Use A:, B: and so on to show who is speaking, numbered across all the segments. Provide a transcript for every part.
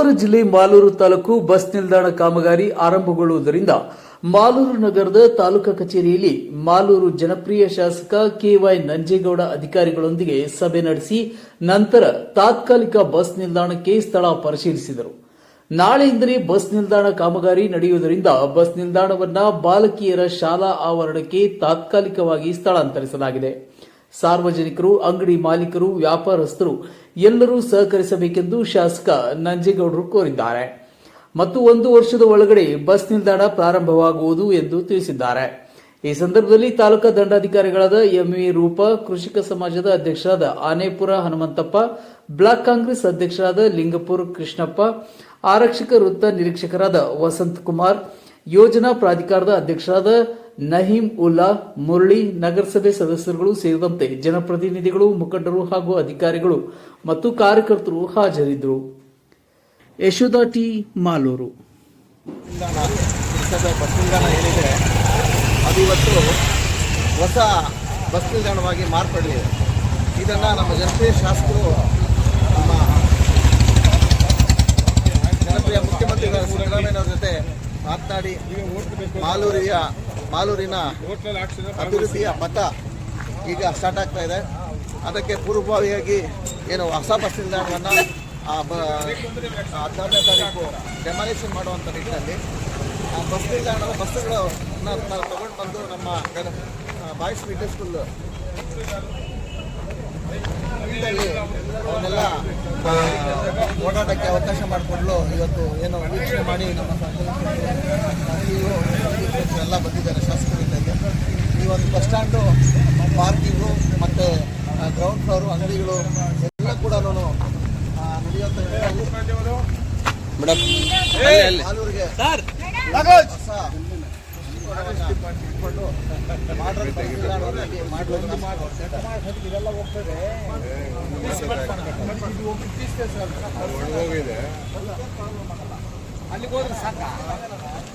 A: ಕೋಲಾರ ಜಿಲ್ಲೆ ಮಾಲೂರು ತಾಲೂಕು ಬಸ್ ನಿಲ್ದಾಣ ಕಾಮಗಾರಿ ಆರಂಭಗೊಳ್ಳುವುದರಿಂದ ಮಾಲೂರು ನಗರದ ತಾಲೂಕಾ ಕಚೇರಿಯಲ್ಲಿ ಮಾಲೂರು ಜನಪ್ರಿಯ ಶಾಸಕ ಕೆವೈ ನಂಜೇಗೌಡ ಅಧಿಕಾರಿಗಳೊಂದಿಗೆ ಸಭೆ ನಡೆಸಿ ನಂತರ ತಾತ್ಕಾಲಿಕ ಬಸ್ ನಿಲ್ದಾಣಕ್ಕೆ ಸ್ಥಳ ಪರಿಶೀಲಿಸಿದರು. ನಾಳೆಯಿಂದಲೇ ಬಸ್ ನಿಲ್ದಾಣ ಕಾಮಗಾರಿ ನಡೆಯುವುದರಿಂದ ಬಸ್ ನಿಲ್ದಾಣವನ್ನ ಬಾಲಕಿಯರ ಶಾಲಾ ಆವರಣಕ್ಕೆ ತಾತ್ಕಾಲಿಕವಾಗಿ ಸ್ಥಳಾಂತರಿಸಲಾಗಿದೆ. ಸಾರ್ವಜನಿಕರು, ಅಂಗಡಿ ಮಾಲೀಕರು, ವ್ಯಾಪಾರಸ್ಥರು ಎಲ್ಲರೂ ಸಹಕರಿಸಬೇಕೆಂದು ಶಾಸಕ ನಂಜೇಗೌಡರು ಕೋರಿದ್ದಾರೆ. ಮತ್ತು ಒಂದು ವರ್ಷದ ಒಳಗಡೆ ಬಸ್ ನಿಲ್ದಾಣ ಪ್ರಾರಂಭವಾಗುವುದು ಎಂದು ತಿಳಿಸಿದ್ದಾರೆ. ಈ ಸಂದರ್ಭದಲ್ಲಿ ತಾಲೂಕಾ ದಂಡಾಧಿಕಾರಿಗಳಾದ ಎಂವಿ ರೂಪ, ಕೃಷಿಕ ಸಮಾಜದ ಅಧ್ಯಕ್ಷರಾದ ಆನೇಪುರ ಹನುಮಂತಪ್ಪ, ಬ್ಲಾಕ್ ಕಾಂಗ್ರೆಸ್ ಅಧ್ಯಕ್ಷರಾದ ಲಿಂಗಪುರ ಕೃಷ್ಣಪ್ಪ, ಆರಕ್ಷಕ ವೃತ್ತ ನಿರೀಕ್ಷಕರಾದ ವಸಂತ್ ಕುಮಾರ್, ಯೋಜನಾ ಪ್ರಾಧಿಕಾರದ ಅಧ್ಯಕ್ಷರಾದ ನಹೀಂ ಉಲ್ಲಾ, ಮುರಳಿ ನಗರಸಭೆ ಸದಸ್ಯರುಗಳು ಸೇರಿದಂತೆ ಜನಪ್ರತಿನಿಧಿಗಳು, ಮುಖಂಡರು ಹಾಗೂ ಅಧಿಕಾರಿಗಳು ಮತ್ತು ಕಾರ್ಯಕರ್ತರು ಹಾಜರಿದ್ದರು. ಯಶೋಧ ಟಿ. ಮಾಲೂರು.
B: ಬಸ್ ನಿಲ್ದಾಣ ಏನಿದೆ ಅದು ಇವತ್ತು ಹೊಸ ಬಸ್ ನಿಲ್ದಾಣವಾಗಿ ಮಾರ್ಪಡಲಿದೆ ಇದನ್ನು ನಮ್ಮ ಜನಪ್ರಿಯ ಶಾಸಕರು ನಮ್ಮ ಜನಪ್ರಿಯ ಮುಖ್ಯಮಂತ್ರಿಗಳ ಸಿದ್ದರಾಮಯ್ಯನವ್ರ ಜೊತೆ ಮಾತನಾಡಿ ಮಾಲೂರಿಯ ಮಾಲೂರಿನ ಅಭಿವೃದ್ಧಿಯ ಮತ ಈಗ ಸ್ಟಾರ್ಟ್ ಆಗ್ತಾ ಇದೆ. ಅದಕ್ಕೆ ಪೂರ್ವಭಾವಿಯಾಗಿ ಏನು ಹೊಸ ಬಸ್ ನಿಲ್ದಾಣವನ್ನು ಹದಿನಾರನೇ ತಾರೀಕು ಡೆಮಾಲಿಷನ್ ಮಾಡುವಂಥ ನಿಟ್ಟಿನಲ್ಲಿ ಆ ಬಸ್ ನಿಲ್ದಾಣದ ಬಸ್ಸುಗಳು ನಾವು ತಗೊಂಡು ಬಂದು ನಮ್ಮ ಬಾಯ್ಸ್ ಮಿಡ್ಲ್ ಸ್ಕೂಲ್ ಅವನ್ನೆಲ್ಲ ಓಡಾಟಕ್ಕೆ ಅವಕಾಶ ಮಾಡಿಕೊಡಲು ಇವತ್ತು ಏನು ವೀಕ್ಷಣೆ ಮಾಡಿ ನಮ್ಮ ಎಲ್ಲ ಬಂದಿದ್ದಾರೆ ಶಾಸಕರಿಂದಾಗಿ ಈ ಒಂದು ಬಸ್ ಸ್ಟ್ಯಾಂಡು ಪಾರ್ಕಿಂಗು ಮತ್ತು ಗ್ರೌಂಡ್ ಫ್ಲೋರು ಅಂಗಡಿಗಳು ಎಲ್ಲ ಕೂಡ ನಾನು ಇಟ್ಕೊಂಡು ಮಾಡ್ರಲ್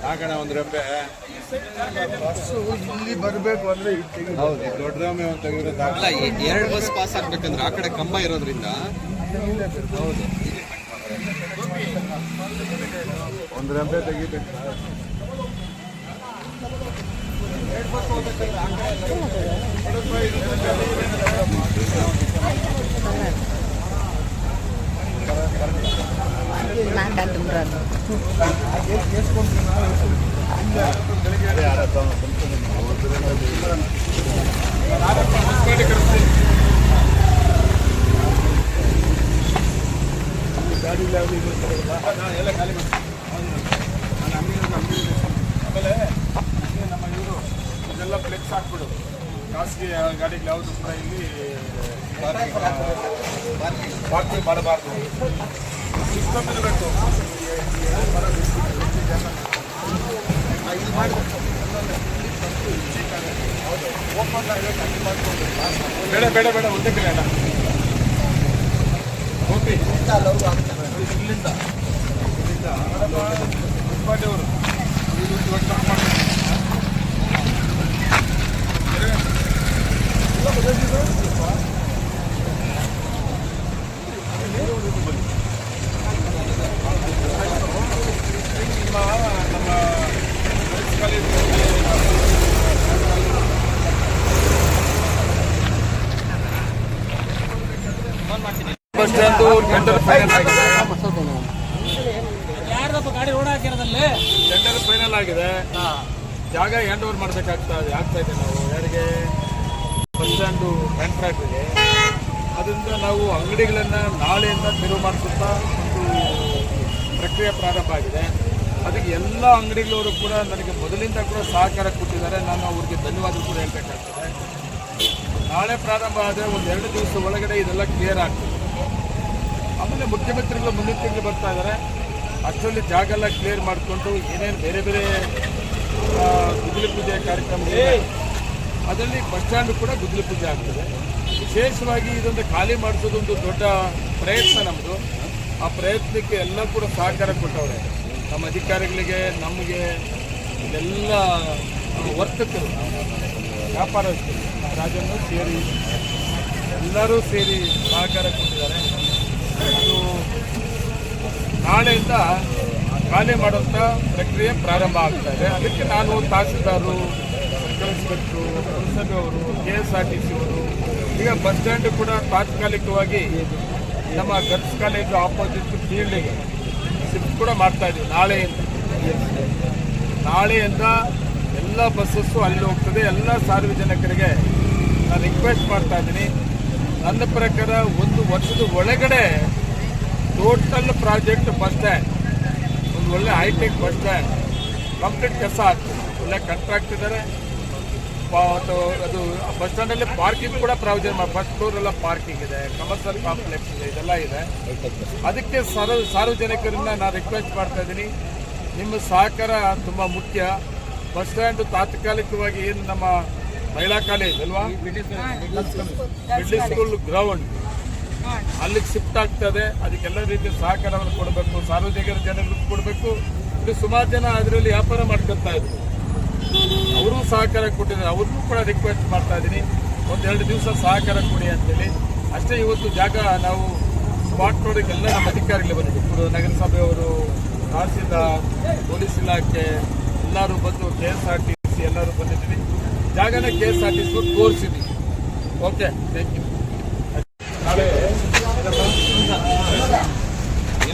C: ಹಾಕಣ ಒಂದು ರೆಂಬೆ.
B: ಬಸ್ಸು ಇಲ್ಲಿ ಬರಬೇಕು ಅಂದರೆ
C: ಹೌದು ದೊಡ್ಡ ರೆಂಬೆ ಒಂದು
D: ಎರಡು ಬಸ್ ಪಾಸ್ ಆಗ್ಬೇಕಂದ್ರೆ ಆ ಕಡೆ ಕಂಬ ಇರೋದ್ರಿಂದ
C: ಒಂದು ರೆಂಬೆ ತೆಗಿಬೇಕು.
E: ಆಮೇಲೆ ಇಲ್ಲಿ ನಮ್ಮ ಇವರು ಇದೆಲ್ಲ ಫ್ಲೆಕ್ಸ್ ಹಾಕ್ಬಿಡು ಖಾಸಗಿ ಗಾಡಿಗಳು ಯಾವುದು ಕೂಡ ಇಲ್ಲಿ ಪಾರ್ಕಿಂಗ್ ಮಾಡಬಾರ್ದು. ಬೇಡ ಬೇಡ ಬೇಡ ಒಂದೇ ಕಡೆ ಅಲ್ಲ. ಓಕೆ ಇಲ್ಲಿಂದ. ಇಲ್ಲಿಂದ ಮುನ್ಪಾಟಿಯವರು ಇವತ್ತು ಮಾಡಿ ನಿಮ್ಮ ನಮ್ಮ ಬಸ್ ಸ್ಟ್ಯಾಂಡು ಟೆಂಡರ್ ಫೈನಲ್ ಆಗಿದೆ. ಟೆಂಡರ್ ಫೈನಲ್ ಆಗಿದೆ. ಜಾಗ ಹ್ಯಾಂಡ್ ಓವರ್ ಮಾಡಬೇಕಾಗ್ತಾ ಆಗ್ತಾ ಇದೆ ನಾವು. ಯಾರಿಗೆ? ಬಸ್ ಸ್ಟ್ಯಾಂಡು ಇದೆ. ಅದರಿಂದ ನಾವು ಅಂಗಡಿಗಳನ್ನು ನಾಳೆಯಿಂದ ತೆರವು ಮಾಡಿಸುತ್ತಾ ಒಂದು ಪ್ರಕ್ರಿಯೆ ಪ್ರಾರಂಭ ಆಗಿದೆ. ಅದಕ್ಕೆ ಎಲ್ಲ ಅಂಗಡಿಗಳವರು ಕೂಡ ನನಗೆ ಮೊದಲಿಂದ ಕೂಡ ಸಹಕಾರ ಕೊಟ್ಟಿದ್ದಾರೆ. ನಾನು ಅವ್ರಿಗೆ ಧನ್ಯವಾದ ಕೂಡ ಹೇಳ್ಬೇಕಾಗ್ತದೆ. ನಾಳೆ ಪ್ರಾರಂಭ ಆದರೆ ಒಂದು ಎರಡು ದಿವಸ ಒಳಗಡೆ ಇದೆಲ್ಲ ಕ್ಲಿಯರ್ ಆಗ್ತದೆ. ಆಮೇಲೆ ಮುಖ್ಯಮಂತ್ರಿಗಳು ಮುಂದಿನ ತಿಂಗಳು ಬರ್ತಾ ಇದ್ದಾರೆ ಅಷ್ಟರಲ್ಲಿ ಜಾಗ ಎಲ್ಲ ಕ್ಲಿಯರ್ ಮಾಡಿಕೊಂಡು ಏನೇನು ಬೇರೆ ಬೇರೆ ಗುದ್ದಲಿ ಪೂಜೆ ಕಾರ್ಯಕ್ರಮ ಅದರಲ್ಲಿ ಬಸ್ ಸ್ಟ್ಯಾಂಡ್ ಕೂಡ ಗುದ್ದಲಿ ಪೂಜೆ ಆಗ್ತದೆ. ವಿಶೇಷವಾಗಿ ಇದೊಂದು ಖಾಲಿ ಮಾಡಿಸೋದೊಂದು ದೊಡ್ಡ ಪ್ರಯತ್ನ ನಮ್ಮದು ಆ ಪ್ರಯತ್ನಕ್ಕೆ ಎಲ್ಲ ಕೂಡ ಸಹಕಾರ ಕೊಟ್ಟವ್ರೆ. ನಮ್ಮ ಅಧಿಕಾರಿಗಳಿಗೆ ನಮಗೆ ಇದೆಲ್ಲ ಆ, ವರ್ತಕರು ವ್ಯಾಪಾರಸ್ಥರು ರಾಜನ್ನು ಸೇರಿ ಎಲ್ಲರೂ ಸೇರಿ ಸಹಕಾರ ಕೊಟ್ಟಿದ್ದಾರೆ. ನಾಳೆಯಿಂದ ಖಾಲಿ ಮಾಡುವಂಥ ಪ್ರಕ್ರಿಯೆ ಪ್ರಾರಂಭ ಆಗ್ತಾ ಇದೆ. ಅದಕ್ಕೆ ನಾನು ತಹಸೀಲ್ದಾರರು ಸರ್ಕಲ್ ಪುರಸಭೆ ಅವರು K S R T C ಅವರು, ಈಗ ಬಸ್ ಸ್ಟ್ಯಾಂಡ್ ಕೂಡ ತಾತ್ಕಾಲಿಕವಾಗಿ ನಮ್ಮ ಗರ್ಲ್ಸ್ ಕಾಲೇಜು ಆಪೋಸಿಟ್ ಫೀಲ್ಡಿಗೆ ಶಿಫ್ಟ್ ಕೂಡ ಮಾಡ್ತಾ ಇದ್ದೀವಿ. ನಾಳೆಯಿಂದ. ನಾಳೆಯಿಂದ ಎಲ್ಲ ಬಸ್ಸಸ್ಸು ಅಲ್ಲಿ ಹೋಗ್ತದೆ. ಎಲ್ಲ ಸಾರ್ವಜನಿಕರಿಗೆ ನಾನು ರಿಕ್ವೆಸ್ಟ್ ಮಾಡ್ತಾ ಇದ್ದೀನಿ. ನನ್ನ ಪ್ರಕಾರ ಒಂದು ವರ್ಷದ ಒಳಗಡೆ ಟೋಟಲ್ ಪ್ರಾಜೆಕ್ಟ್ ಬಸ್ ಸ್ಟ್ಯಾಂಡ್ ಒಂದು ಒಳ್ಳೆ ಹೈಟೆಕ್ ಬಸ್ ಸ್ಟ್ಯಾಂಡ್ ಕಂಪ್ಲೀಟ್ ಕೆಲಸ ಆಗ್ತದೆ ಒಳ್ಳೆ ಕಾಂಟ್ರಾಕ್ಟ್ ಇದ್ದಾರೆ ಅದು ಬಸ್ ಸ್ಟ್ಯಾಂಡಲ್ಲಿ ಪಾರ್ಕಿಂಗ್ ಕೂಡ ಪ್ರಾವಿಷನ್ ಫಸ್ಟ್ ಫ್ಲೋರ್ ಎಲ್ಲ ಪಾರ್ಕಿಂಗ್ ಇದೆ. ಕಮರ್ಷಿಯಲ್ ಕಾಂಪ್ಲೆಕ್ಸ್ ಇದೆ ಇದೆಲ್ಲ ಇದೆ. ಅದಕ್ಕೆ ಸಾರ್ವ ಸಾರ್ವಜನಿಕರಿಂದ ನಾನು ರಿಕ್ವೆಸ್ಟ್ ಮಾಡ್ತಾ ಇದ್ದೀನಿ. ನಿಮ್ಮ ಸಹಕಾರ ತುಂಬ ಮುಖ್ಯ. ಬಸ್ ಸ್ಟ್ಯಾಂಡ್ ತಾತ್ಕಾಲಿಕವಾಗಿ ಏನು ನಮ್ಮ ಮಹಿಳಾ ಕಾಲೇಜ್ ಅಲ್ವಾ? ಮಿಡ್ಲ್ ಸ್ಕೂಲ್ ಗ್ರೌಂಡ್ ಅಲ್ಲಿಗೆ ಶಿಫ್ಟ್ ಆಗ್ತದೆ. ಅದಕ್ಕೆಲ್ಲ ರೀತಿಯ ಸಹಕಾರವನ್ನು ಕೊಡಬೇಕು. ಸಾರ್ವಜನಿಕರ ಜನರಿಗೆ ಕೊಡಬೇಕು. ಇಲ್ಲಿ ಸುಮಾರು ಜನ ಅದರಲ್ಲಿ ವ್ಯಾಪಾರ ಮಾಡ್ಕೊತಾ ಇದ್ರು. ಅವರು ಸಹಕಾರ ಕೊಟ್ಟಿದ್ದಾರೆ. ಅವ್ರಿಗೂ ಕೂಡ ರಿಕ್ವೆಸ್ಟ್ ಮಾಡ್ತಾ ಇದ್ದೀನಿ ಒಂದೆರಡು ದಿವಸ ಸಹಕಾರ ಕೊಡಿ ಅಂತೇಳಿ. ಅಷ್ಟೇ ಇವತ್ತು ಜಾಗ ನಾವು ಸ್ಪಾಟ್ ನೋಡೋಕ್ಕೆಲ್ಲ ನಮ್ಮ ಅಧಿಕಾರಿಗಳು ಬಂದಿದ್ದೀವಿ ನಗರಸಭೆಯವರು, ತಹಸೀಲ್ದಾರ್, ಪೊಲೀಸ್ ಇಲಾಖೆ, ಎಲ್ಲರೂ ಬಂದು K S R T C ಎಲ್ಲರೂ ಬಂದಿದ್ದೀವಿ. ಜಾಗನ K S R T C ತೋರಿಸಿದ್ವಿ. Okay thank you ನಾಳೆ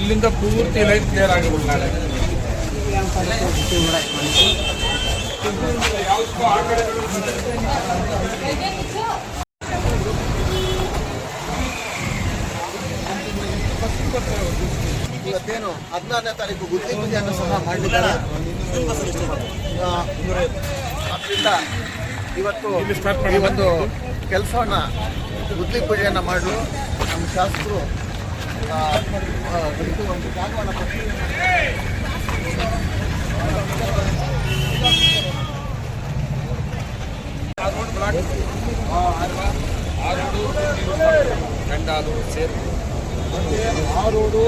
E: ಇಲ್ಲಿಂದ ಪೂರ್ತಿ ಲೈಟ್ ಕ್ಲಿಯರ್ ಆಗಿಬಿಟ್ಟು ನಾಳೆ ಯಾವ್ದಕ್ಕೂ ಆ ಕಡೆ
B: ಇವತ್ತೇನು ಹದಿನಾರನೇ ತಾರೀಕು ಗುತ್ತಿ ಪೂಜೆಯನ್ನು ಸಹ ಮಾಡಲಿದ್ದಾರೆ ಆ, ಅದರಿಂದ ಇವತ್ತು. ಈ ಒಂದು ಕೆಲಸವನ್ನ ಗುದ್ದಿ ಪೂಜೆಯನ್ನು ಮಾಡಲು ನಮ್ಮ ಶಾಸಕರು ಆ, ಆ, ಇದು ಒಂದು ಜಾಗವನ್ನು ಕೊಟ್ಟು
E: ಆ ರೋಡ್ ಬ್ಲಾಕ್ ಆ ರೋಡು ಗಂಡಾಲು ಸೇರು ಆ ರೋಡು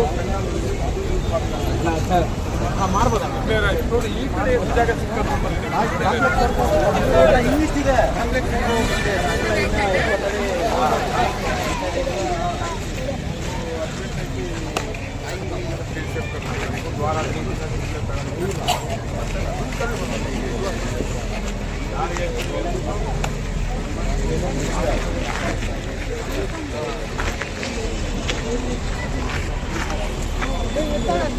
E: ಕ್ಲಿಯರ್ ಆಯ್ತು ನೋಡಿ ಈ ಕಡೆ ಎಷ್ಟು ಜಾಗ ಸಿಕ್ಕದ್ದು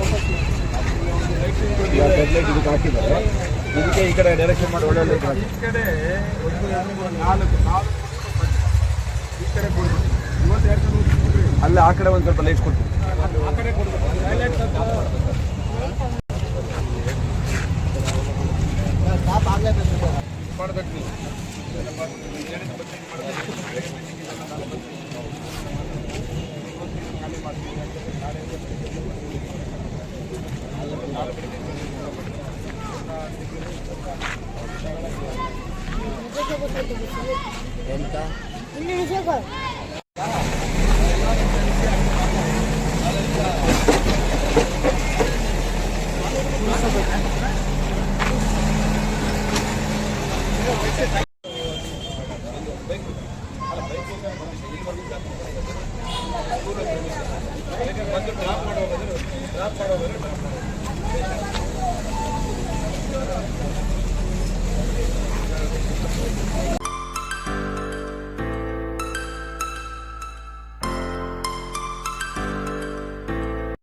C: ಲೈಟ್ ಇದಕ್ಕೆ ಈ ಕಡೆ ಡೈರೆಕ್ಷನ್ ಮಾಡಿ ಒಳ್ಳೆ
E: ಈ ಕಡೆ ಒಂದು ನಾಲ್ಕು ನಾಲ್ಕು ಈ ಕಡೆ ಇವತ್ತು
C: ಅಲ್ಲೇ ಆ ಕಡೆ ಒಂದು ಸ್ವಲ್ಪ ಲೈಟ್ ಕೊಡ್ತೀವಿ
E: ಆ ಕಡೆ ಡ್ರಾಪ್ ಮಾಡುವಾಗ ಡ್ರಾಪ್
B: ಮಾಡುವಾಗ よ
E: ろしくお願
F: いします。